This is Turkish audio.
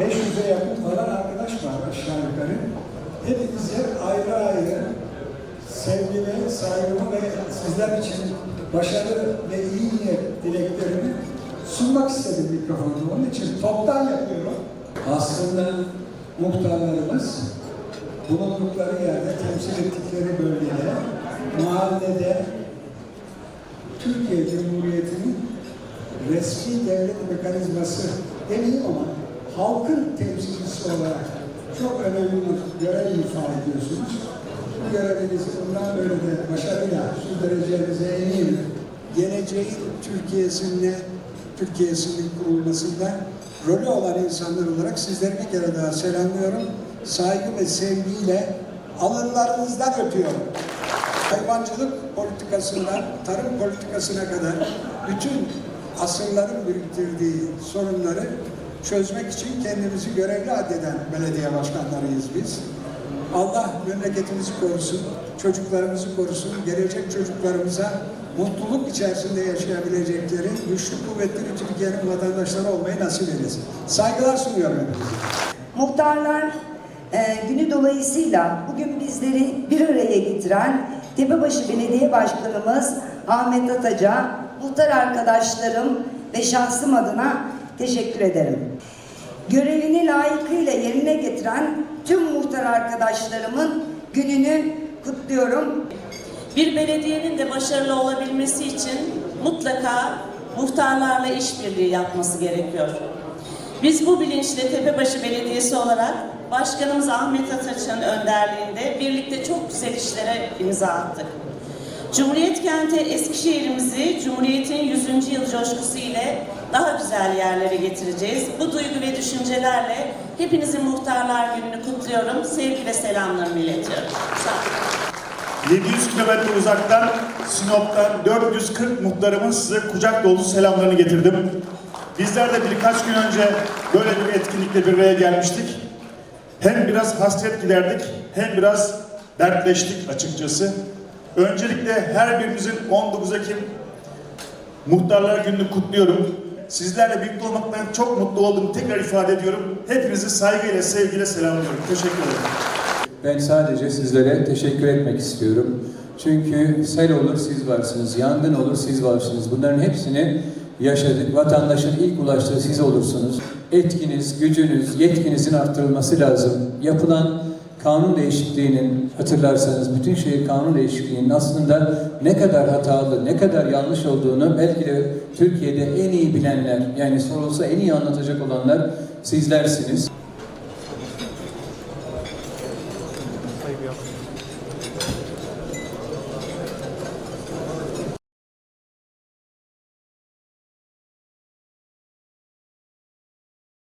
500'e yakın falan arkadaş var aşağı yukarı. Hepinize ayrı ayrı sevgimi, saygımı ve sizler için başarı ve iyi niyet dileklerimi sunmak istedim mikrofonuma. Onun için toptan yapıyorum. Aslında muhtarlarımız bulundukları yerde, temsil ettikleri bölgede, mahallede Türkiye Cumhuriyeti'nin resmi devlet mekanizması demeyeyim ama halkın temsilcisi olarak çok önemli bir görev ifade ediyorsunuz. Bu görevinizi bundan böyle de başarıyla sürdüreceğinize eminim. Geleceğin Türkiye'sinde, Türkiye'sinin kurulmasında rolü olan insanlar olarak sizleri bir kere daha selamlıyorum. Saygı ve sevgiyle alınlarınızdan öpüyorum hayvancılık politikasından tarım politikasına kadar bütün asırların biriktirdiği sorunları çözmek için kendimizi görevli addeden belediye başkanlarıyız biz. Allah memleketimizi korusun, çocuklarımızı korusun, gelecek çocuklarımıza mutluluk içerisinde yaşayabilecekleri güçlü kuvvetli Türkiye'nin vatandaşları olmayı nasip eylesin. Saygılar sunuyorum hepinize. Muhtarlar e, günü dolayısıyla bugün bizleri bir araya getiren Tepebaşı Belediye Başkanımız Ahmet Ataca, muhtar arkadaşlarım ve şahsım adına teşekkür ederim. Görevini layıkıyla yerine getiren tüm muhtar arkadaşlarımın gününü kutluyorum. Bir belediyenin de başarılı olabilmesi için mutlaka muhtarlarla işbirliği yapması gerekiyor. Biz bu bilinçle Tepebaşı Belediyesi olarak Başkanımız Ahmet Ataç'ın önderliğinde birlikte çok güzel işlere imza attık. Cumhuriyet kenti Eskişehir'imizi Cumhuriyet'in 100. yıl coşkusu ile daha güzel yerlere getireceğiz. Bu duygu ve düşüncelerle hepinizin Muhtarlar Günü'nü kutluyorum. Sevgi ve selamlarımı iletiyorum. Sağ olun. 700 kilometre uzaktan Sinop'tan 440 muhtarımın size kucak dolusu selamlarını getirdim. Bizler de birkaç gün önce böyle bir etkinlikle bir araya gelmiştik. Hem biraz hasret giderdik hem biraz dertleştik açıkçası. Öncelikle her birimizin 19 Ekim Muhtarlar Günü'nü kutluyorum. Sizlerle birlikte olmaktan çok mutlu olduğumu tekrar ifade ediyorum. Hepinizi saygıyla, sevgiyle selamlıyorum. Teşekkür ederim. Ben sadece sizlere teşekkür etmek istiyorum. Çünkü sel olur siz varsınız, yangın olur siz varsınız. Bunların hepsini yaşadık. Vatandaşın ilk ulaştığı siz olursunuz. Etkiniz, gücünüz, yetkinizin arttırılması lazım. Yapılan kanun değişikliğinin hatırlarsanız bütün şehir kanun değişikliğinin aslında ne kadar hatalı, ne kadar yanlış olduğunu belki de Türkiye'de en iyi bilenler, yani sorulsa en iyi anlatacak olanlar sizlersiniz.